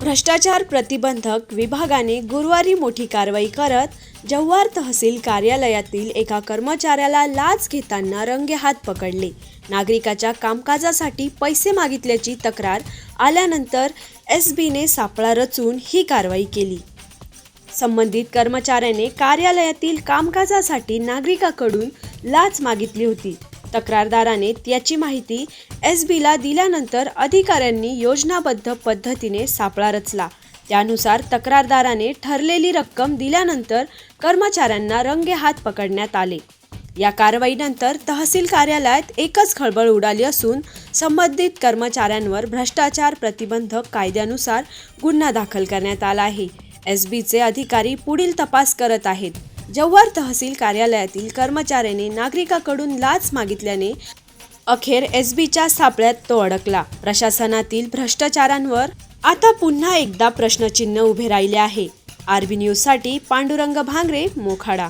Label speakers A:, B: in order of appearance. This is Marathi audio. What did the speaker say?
A: भ्रष्टाचार प्रतिबंधक विभागाने गुरुवारी मोठी कारवाई करत जव्हार तहसील कार्यालयातील एका कर्मचाऱ्याला लाच घेताना रंगेहात पकडले. नागरिकाच्या कामकाजासाठी पैसे मागितल्याची तक्रार आल्यानंतर एस बीने सापळा रचून ही कारवाई केली. संबंधित कर्मचाऱ्याने कार्यालयातील कामकाजासाठी नागरिकाकडून लाच मागितली होती. तक्रारदाराने त्याची माहिती एस बीला दिल्यानंतर अधिकाऱ्यांनी योजनाबद्ध पद्धतीने सापळा रचला. त्यानुसार तक्रारदाराने ठरलेली रक्कम दिल्यानंतर कर्मचाऱ्यांना रंगेहात पकडण्यात आले. या कारवाईनंतर तहसील कार्यालयात एकच खळबळ उडाली असून संबंधित कर्मचाऱ्यांवर भ्रष्टाचार प्रतिबंधक कायद्यानुसार गुन्हा दाखल करण्यात आला आहे. एस बीचे अधिकारी पुढील तपास करत आहेत. जव्हार तहसील कार्यालयातील कर्मचाऱ्याने नागरिकाकडून लाच मागितल्याने अखेर एस बीच्या सापळ्यात तो अडकला. प्रशासनातील भ्रष्टाचारांवर आता पुन्हा एकदा प्रश्नचिन्ह उभे राहिले आहे. आरबी न्यूजसाठी पांडुरंग भांगरे मोखाडा.